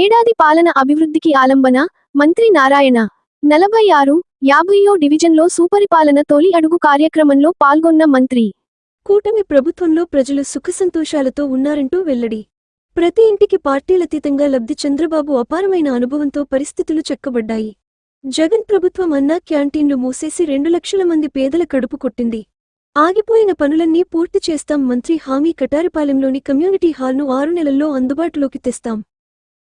ఏడాది పాలన అభివృద్ధికి ఆలంబన మంత్రి నారాయణ. నలభై ఆరు యాభైయో డివిజన్లో సూపరిపాలన తొలి అడుగు కార్యక్రమంలో పాల్గొన్న మంత్రి. కూటమి ప్రభుత్వంలో ప్రజలు సుఖసంతోషాలతో ఉన్నారంటూ వెల్లడి. ప్రతి ఇంటికి పార్టీలతీతంగా లబ్ధి చంద్రబాబు అపారమైన అనుభవంతో పరిస్థితులు చెక్కబడ్డాయి. జగన్ ప్రభుత్వం అన్నా క్యాంటీన్లు మూసేసి రెండు లక్షల మంది పేదల కడుపు కొట్టింది. ఆగిపోయిన పనులన్నీ పూర్తి చేస్తాం మంత్రి హామీ కటారిపాలెంలోని కమ్యూనిటీ హాల్ను ఆరు నెలల్లో అందుబాటులోకి తెస్తాం.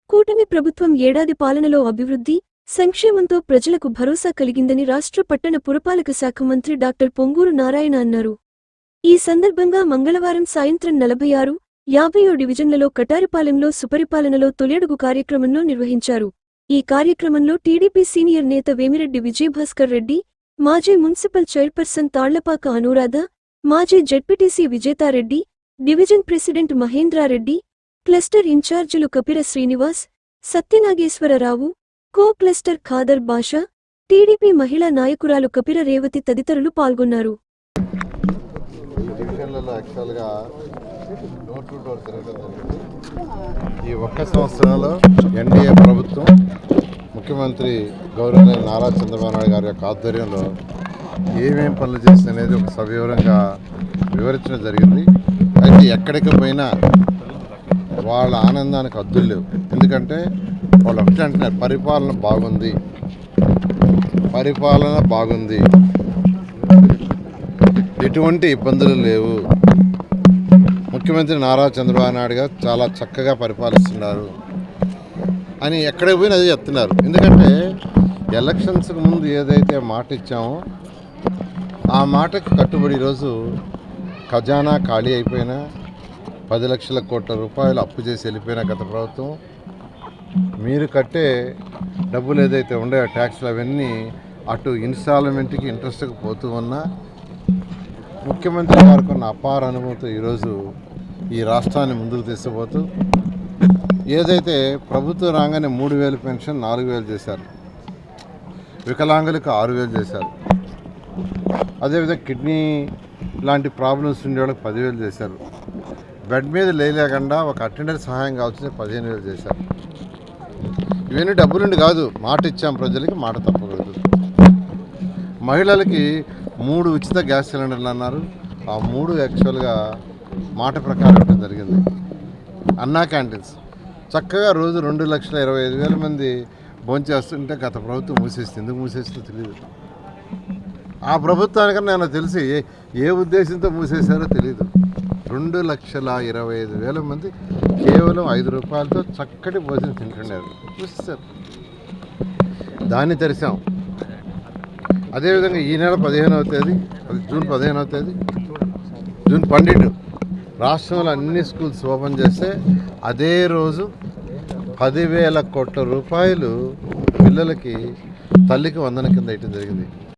కూటమి ప్రభుత్వం ఏడాది పాలనలో అభివృద్ధి సంక్షేమంతో ప్రజలకు భరోసా కలిగిందని రాష్ట్ర పట్టణ పురపాలక శాఖ మంత్రి డాక్టర్ పొంగూరు నారాయణ అన్నారు. ఈ సందర్భంగా మంగళవారం సాయంత్రం నలభై ఆరు యాభైయో డివిజన్లలో కటారిపాలెంలో సుపరిపాలనలో తొలియడుగు కార్యక్రమంలో నిర్వహించారు. ఈ కార్యక్రమంలో టీడీపీ సీనియర్ నేత వేమిరెడ్డి విజయభాస్కర్ రెడ్డి మాజీ మున్సిపల్ చైర్పర్సన్ తాళ్ళపాక అనురాధ మాజీ ZPTC Vijetha Reddy division president Mahendra Reddy cluster ఇన్ఛార్జీలు Kapira Srinivas Satyanageswara Rao co cluster Khader Basha TDP మహిళా నాయకురాలు కపిర రేవతి తదితరులు పాల్గొన్నారు. ఈ ఒక్క సంవత్సరంలో ఎన్డీఏ ప్రభుత్వం ముఖ్యమంత్రి గౌరవనీయ నారా చంద్రబాబు నాయుడు గారి యొక్క ఆధ్వర్యంలో ఏమేం పనులు చేసింది అనేది ఒక సవివరంగా వివరించడం జరిగింది. అయితే ఎక్కడికి పోయినా వాళ్ళ ఆనందానికి అద్దులు లేవు. ఎందుకంటే వాళ్ళు ఒకటే అంటున్నారు పరిపాలన బాగుంది. పరిపాలన బాగుంది. ఎటువంటి ఇబ్బందులు లేవు. ముఖ్యమంత్రి నారా చంద్రబాబు నాయుడు గారు చాలా చక్కగా పరిపాలిస్తున్నారు అని ఎక్కడికి పోయినా అదే చెప్తున్నారు. ఎందుకంటే ఎలక్షన్స్కి ముందు ఏదైతే మాట ఇచ్చామో ఆ మాటకు కట్టుబడి ఈరోజు ఖజానా ఖాళీ అయిపోయినా పది లక్షల కోట్ల రూపాయలు అప్పు చేసి వెళ్ళిపోయిన గత ప్రభుత్వం. మీరు కట్టే డబ్బులు ఏదైతే ఉండే ట్యాక్స్లు అవన్నీ అటు ఇన్స్టాల్మెంట్కి ఇంట్రెస్ట్కి పోతూ ఉన్నా ముఖ్యమంత్రి గారికి ఉన్న అపార అనుభవంతో ఈరోజు ఈ రాష్ట్రాన్ని ముందుకు తీసుకుపోతూ ఏదైతే ప్రభుత్వం రాగానే మూడు వేలు పెన్షన్ నాలుగు వేలు చేశారు. వికలాంగులకు ఆరు వేలు చేశారు. అదేవిధంగా కిడ్నీ లాంటి ప్రాబ్లమ్స్ ఉండే వాళ్ళకి పదివేలు చేశారు. బెడ్ మీద లేలేకుండా ఒక అటెండర్ సహాయం కావాల్సింది పదిహేను వేలు చేశారు. ఇవన్నీ డబ్బులుండి కాదు మాట ఇచ్చాం ప్రజలకి మాట తప్పకూడదు. మహిళలకి మూడు ఉచిత గ్యాస్ సిలిండర్లు అన్నారు. ఆ మూడు యాక్చువల్గా మాట ప్రకారం ఇవ్వడం జరిగింది. అన్నా క్యాంటీన్స్. చక్కగా రోజు రెండు లక్షల ఇరవై ఐదు వేల మంది భోంచేస్తుంటే గత ప్రభుత్వం మూసేస్తుంది ఎందుకు మూసేస్తుందో తెలియదు ఆ ప్రభుత్వానికన్నా నాకు తెలిసి ఏ ఏ ఉద్దేశంతో మూసేశారో తెలియదు రెండు లక్షల ఇరవై ఐదు వేల మంది కేవలం ఐదు రూపాయలతో చక్కటి భోజనం తింటున్నారు. సార్ దాన్ని తెరిచాం. అదేవిధంగా ఈ నెల పదిహేనవ తేదీ అది జూన్ పదిహేనవ తేదీ జూన్ పన్నెండు రాష్ట్రంలో అన్ని స్కూల్స్ ఓపెన్ చేస్తే అదే రోజు పదివేల కోట్ల రూపాయలు పిల్లలకి తల్లికి వందన కింద ఇవ్వడం జరిగింది.